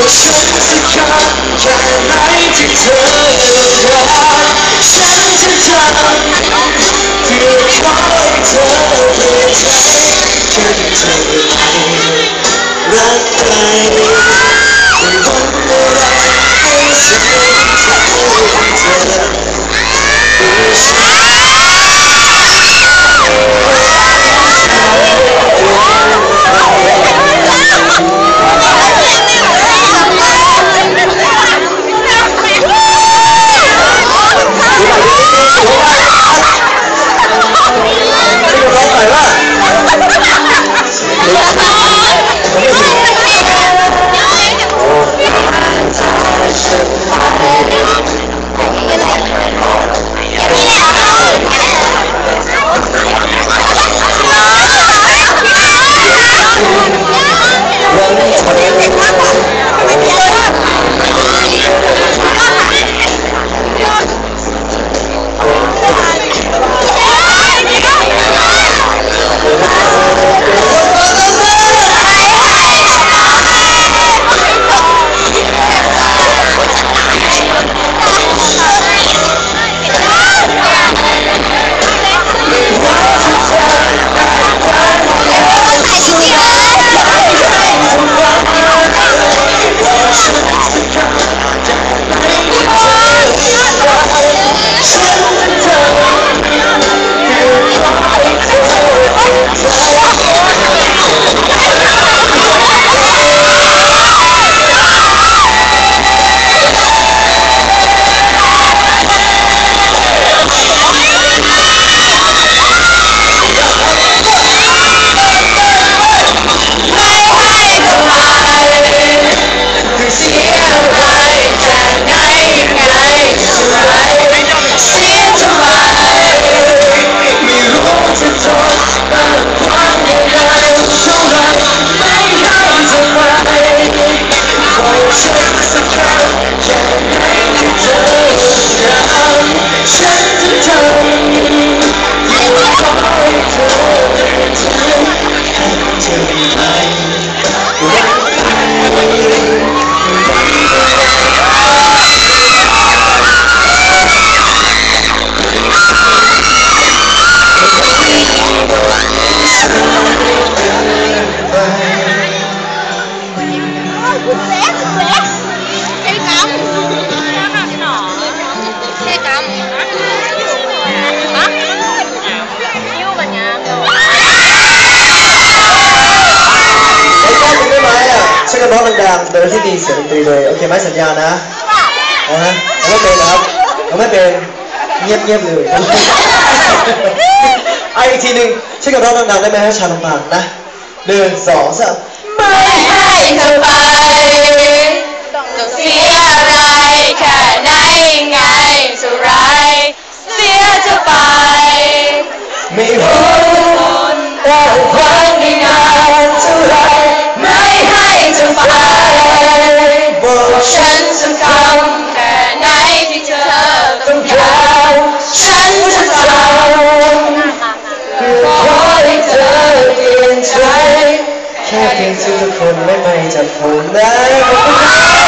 บอกฉันสักคำแค่ไหนที่เธอรักฉันจะทำเพื่อขอให้เธอเปลี่ยนใจแค่เธอรักใครไม่ ดังๆโดยที่มีเสียงดนตรีเลยโอเคไหมสัญญานะนะฮะเราไม่เป็นนะครับเราไม่เป็นเงียบๆเลยไอาอีกทีหนึ่งช่วยกันร้องดังๆได้ไหมฮะชาวลำปางนะหนึ่งสองสามไม่ให้เธอไปต้องเสียอะไรแค่ไหนไงสุดไรเสียเธอไป ไม่รู้ ปลี่ยนใจแค่เพียงทุกคนไม่ไปจากผมนะ